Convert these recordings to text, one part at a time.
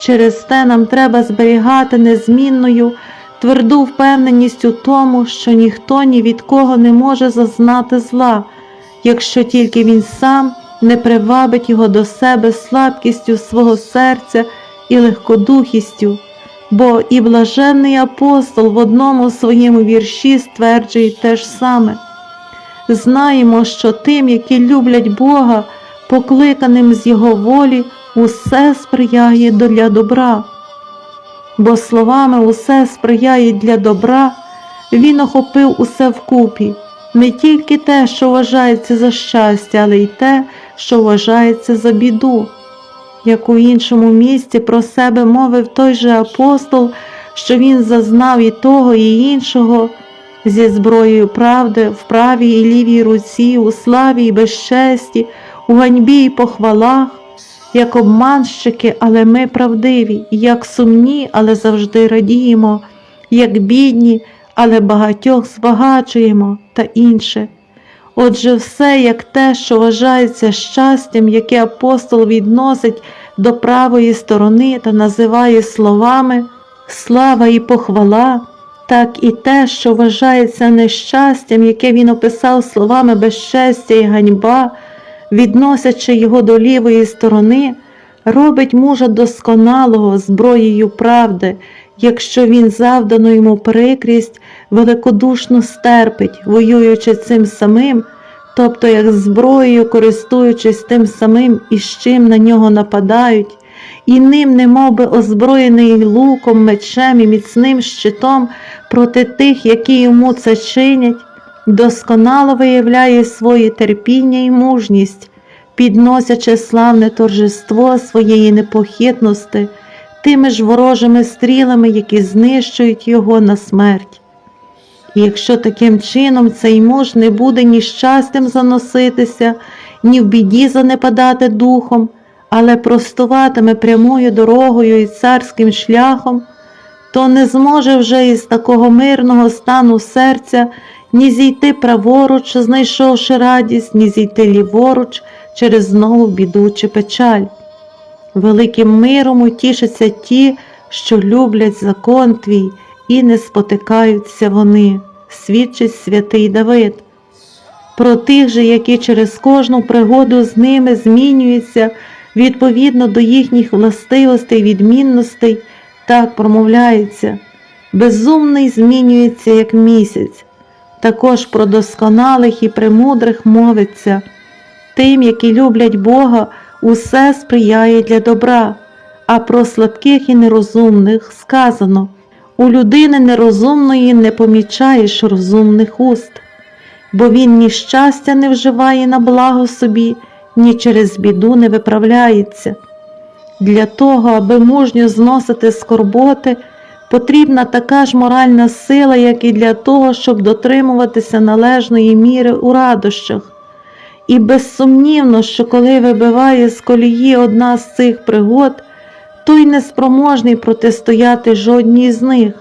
Через те нам треба зберігати незмінною тверду впевненість у тому, що ніхто ні від кого не може зазнати зла, якщо тільки він сам не привабить його до себе слабкістю свого серця і легкодухістю. Бо і блаженний апостол в одному своєму вірші стверджує те ж саме. Знаємо, що тим, які люблять Бога, покликаним з Його волі, усе сприяє для добра. Бо словами усе сприяє для добра, він охопив усе вкупі, не тільки те, що вважається за щастя, але й те, що вважається за біду. Як у іншому місці про себе мовив той же апостол, що він зазнав і того, і іншого зі зброєю правди в правій і лівій руці, у славі і безчесті, у ганьбі і похвалах, як обманщики, але ми правдиві, як сумні, але завжди радіємо, як бідні, але багатьох збагачуємо та інше. Отже, все як те, що вважається щастям, яке апостол відносить до правої сторони та називає словами слава і похвала, так і те, що вважається нещастям, яке він описав словами безчестя і ганьба, відносячи його до лівої сторони, робить мужа досконалого зброєю правди, якщо він завдану йому прикрість, великодушно стерпить, воюючи цим самим, тобто як зброєю, користуючись тим самим, і з чим на нього нападають, і ним, немов би озброєний луком, мечем і міцним щитом проти тих, які йому це чинять, досконало виявляє своє терпіння і мужність, підносячи славне торжество своєї непохитності тими ж ворожими стрілами, які знищують його на смерть. Якщо таким чином цей муж не буде ні щастям заноситися, ні в біді занепадати духом, але простуватиме прямою дорогою і царським шляхом, то не зможе вже із такого мирного стану серця ні зійти праворуч, знайшовши радість, ні зійти ліворуч через знову біду чи печаль. Великим миром утішаться ті, що люблять закон твій, і не спотикаються вони, свідчить святий Давид. Про тих же, які через кожну пригоду з ними змінюються відповідно до їхніх властивостей, відмінностей, так промовляється. Безумний змінюється, як місяць. Також про досконалих і премудрих мовиться. Тим, які люблять Бога, усе сприяє для добра, а про слабких і нерозумних сказано у людини нерозумної не помічаєш розумних уст, бо він ні щастя не вживає на благо собі, ні через біду не виправляється. Для того, аби мужньо зносити скорботи, потрібна така ж моральна сила, як і для того, щоб дотримуватися належної міри у радощах. І безсумнівно, що коли вибиває з колії одна з цих пригод, той неспроможний протистояти жодній з них.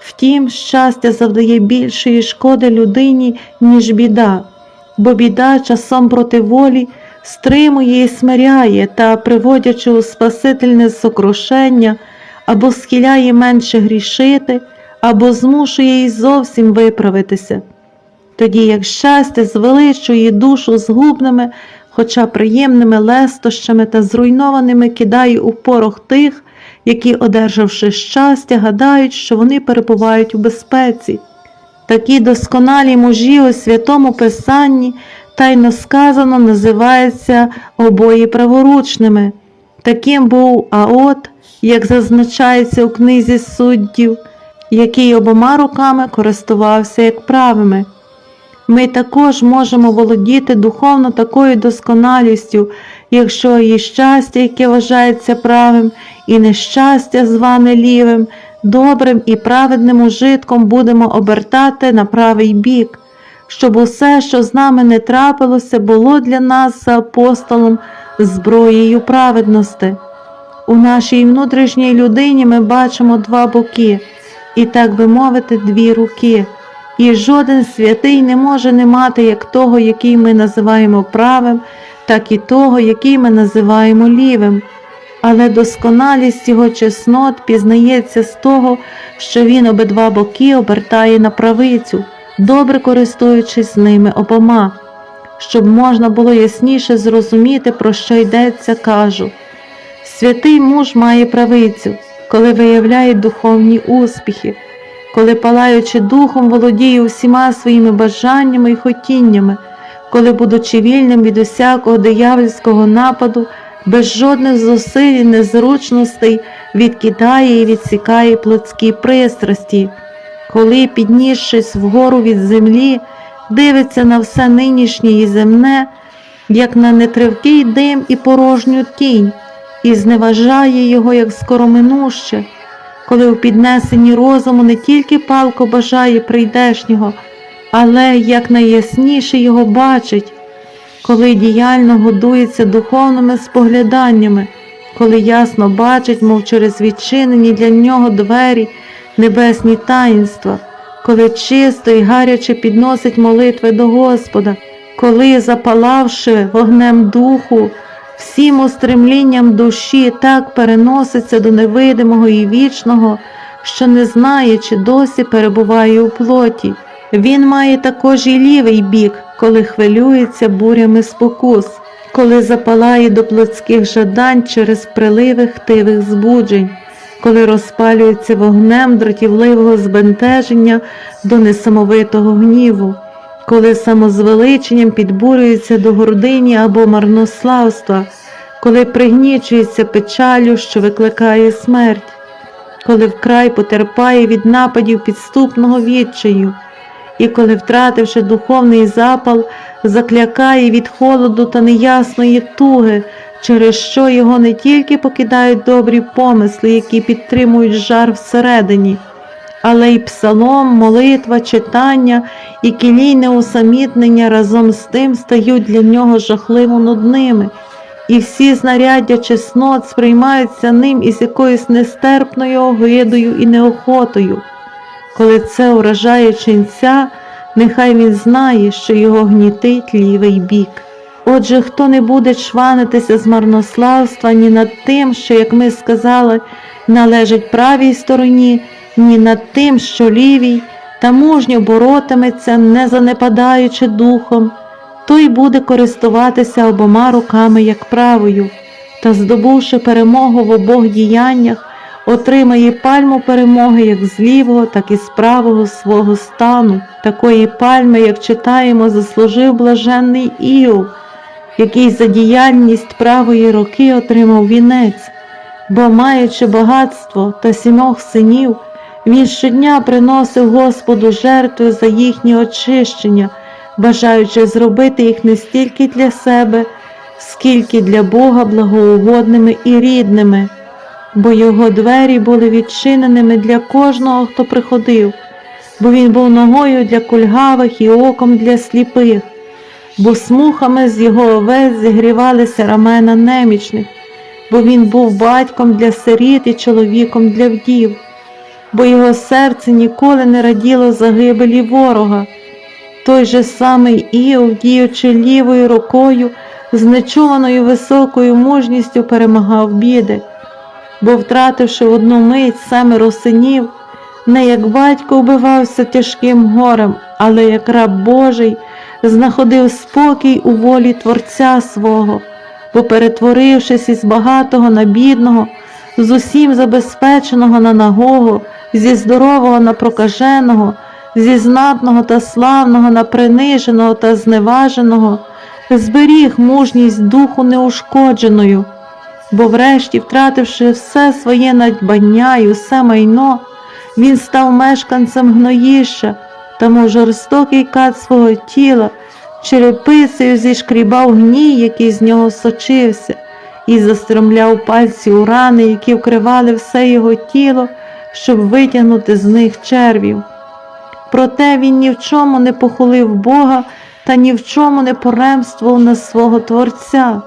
Втім, щастя завдає більшої шкоди людині, ніж біда, бо біда часом проти волі стримує і смиряє та, приводячи у спасительне сокрушення, або схиляє менше грішити, або змушує її зовсім виправитися. Тоді як щастя звеличує душу згубними, хоча приємними лестощами та зруйнованими кидає у порох тих, які, одержавши щастя, гадають, що вони перебувають у безпеці. Такі досконалі мужі у святому Писанні тайно сказано називаються обоє праворучними. Таким був Аот, як зазначається у книзі суддів, який обома руками користувався як правими. Ми також можемо володіти духовно такою досконалістю, якщо і щастя, яке вважається правим, і нещастя, зване лівим, добрим і праведним ужитком будемо обертати на правий бік, щоб усе, що з нами не трапилося, було для нас за апостолом зброєю праведності. У нашій внутрішній людині ми бачимо два боки, і, так би мовити, дві руки. І жоден святий не може не мати як того, який ми називаємо правим, так і того, який ми називаємо лівим. але досконалість його чеснот пізнається з того, що він обидва боки обертає на правицю, добре користуючись ними обома. Щоб можна було ясніше зрозуміти, про що йдеться, кажу. Святий муж має правицю, коли виявляє духовні успіхи, коли, палаючи духом, володіє усіма своїми бажаннями і хотіннями, коли, будучи вільним від усякого диявольського нападу, без жодних зусиль і незручностей відкидає і відсікає плотські пристрасті, коли, піднісшись вгору від землі, дивиться на все нинішнє і земне, як на нетривкий дим і порожню тінь, і зневажає його як скороминуще, коли у піднесенні розуму не тільки палко бажає прийдешнього, але як найясніше його бачить, коли діяльно годується духовними спогляданнями, коли ясно бачить, мов через відчинені для нього двері небесні таїнства, коли чисто і гаряче підносить молитви до Господа, коли, запалавши вогнем духу, всім устремлінням душі так переноситься до невидимого і вічного, що не знає, чи досі перебуває у плоті. Він має також і лівий бік, коли хвилюється бурями спокус, коли запалає до плотських жадань через приливи хтивих збуджень, коли розпалюється вогнем дратівливого збентеження до несамовитого гніву, коли самозвеличенням підбурюється до гордині або марнославства, коли пригнічується печалю, що викликає смерть, коли вкрай потерпає від нападів підступного відчаю і коли, втративши духовний запал, заклякає від холоду та неясної туги, через що його не тільки покидають добрі помисли, які підтримують жар всередині, але й псалом, молитва, читання і кілійне усамітнення разом з тим стають для нього жахливо нудними, і всі знаряддя чеснот сприймаються ним із якоюсь нестерпною огидою і неохотою. Коли це уражає ченця, нехай він знає, що його гнітить лівий бік. Отже, хто не буде чванитися з марнославства ні над тим, що, як ми сказали, належить правій стороні, ні над тим, що лівій, та мужньо боротиметься, не занепадаючи духом, той буде користуватися обома руками як правою, та, здобувши перемогу в обох діяннях, отримає пальму перемоги як з лівого, так і з правого свого стану. Такої пальми, як читаємо, заслужив блаженний Іов, який за діяльність правої руки отримав вінець, бо, маючи багатство та сімох синів, він щодня приносив Господу жертви за їхнє очищення, бажаючи зробити їх не стільки для себе, скільки для Бога благоугодними і рідними. Бо його двері були відчиненими для кожного, хто приходив, бо він був ногою для кульгавих і оком для сліпих, бо смухами з його овець зігрівалися рамена немічних, бо він був батьком для сиріт і чоловіком для вдів, бо його серце ніколи не раділо загибелі ворога. Той же самий Іов, діючи лівою рукою, з нечуваною високою мужністю перемагав біди бо, втративши в одну мить семеро синів, не як батько вбивався тяжким горем, але як раб Божий знаходив спокій у волі Творця свого, бо, перетворившись із багатого на бідного, з усім забезпеченого на нагого, зі здорового на прокаженого, зі знатного та славного на приниженого та зневаженого, зберіг мужність духу неушкодженою. Бо, врешті, втративши все своє надбання і усе майно, він став мешканцем гноїща, тому жорстокий кат свого тіла, черепицею зішкрібав гній, який з нього сочився, і застромляв пальці у рани, які вкривали все його тіло, щоб витягнути з них червів. Проте він ні в чому не похулив Бога та ні в чому не поремствував на свого Творця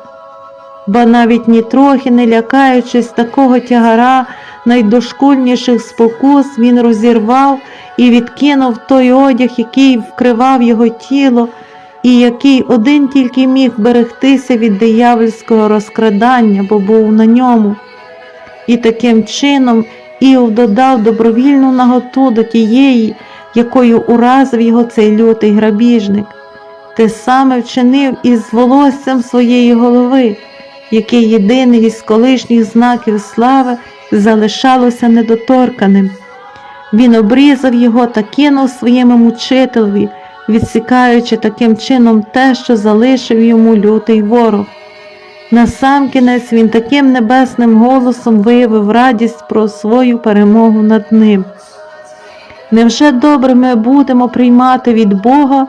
ба навіть нітрохи не лякаючись такого тягара найдошкульніших спокус, він розірвав і відкинув той одяг, який вкривав його тіло, і який один тільки міг берегтися від диявольського розкрадання, бо був на ньому. І таким чином Іов додав добровільну наготу до тієї, якою уразив його цей лютий грабіжник. Те саме вчинив із волоссям своєї голови, яке єдиний із колишніх знаків слави залишалося недоторканим. Він обрізав його та кинув своєму мучителеві, відсікаючи таким чином те, що залишив йому лютий ворог. Насамкінець він таким небесним голосом виявив радість про свою перемогу над ним. Невже добре ми будемо приймати від Бога,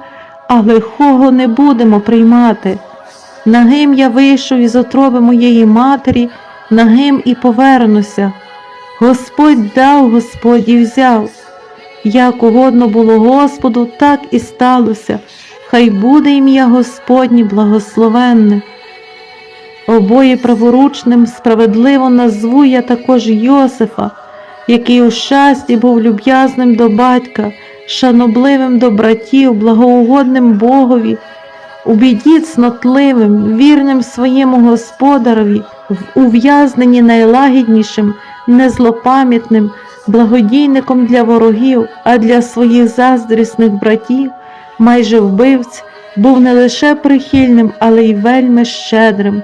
а лихого не будемо приймати? Нагим я вийшов із отроби моєї матері, нагим і повернуся. Господь дав, Господь і взяв. Як угодно було Господу, так і сталося. Хай буде ім'я Господнє благословенне. Обоє праворучним справедливо назву я також Йосифа, який у щасті був люб'язним до батька, шанобливим до братів, благоугодним Богові, у біді цнотливим, вірним своєму господарові, в ув'язненні найлагіднішим, незлопам'ятним, благодійником для ворогів, а для своїх заздрісних братів, майже вбивць, був не лише прихильним, але й вельми щедрим.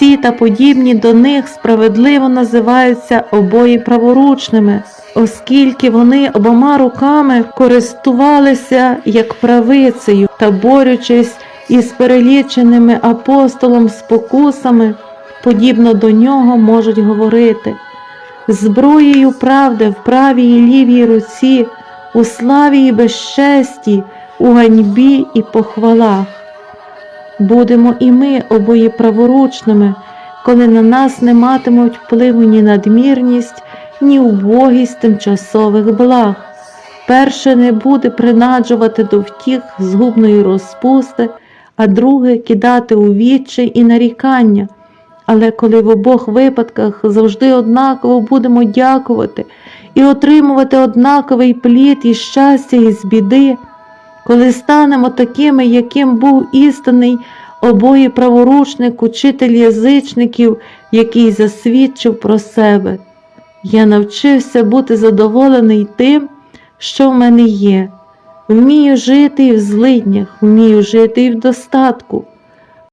Ці та подібні до них справедливо називаються обоє праворучними, оскільки вони обома руками користувалися як правицею та борючись із переліченими апостолом спокусами, подібно до нього можуть говорити. Зброєю правди в правій і лівій руці, у славі і безчесті, у ганьбі і похвалах. Будемо і ми обоє праворучними, коли на нас не матимуть впливу ні надмірність, ні убогість тимчасових благ. Перше не буде принаджувати до втіх згубної розпусти, а друге кидати у відчай і нарікання. Але коли в обох випадках завжди однаково будемо дякувати і отримувати однаковий плід і щастя із біди, коли станемо такими, яким був істинний обоє праворучник, учитель язичників, який засвідчив про себе. Я навчився бути задоволений тим, що в мене є. Вмію жити і в злиднях, вмію жити і в достатку,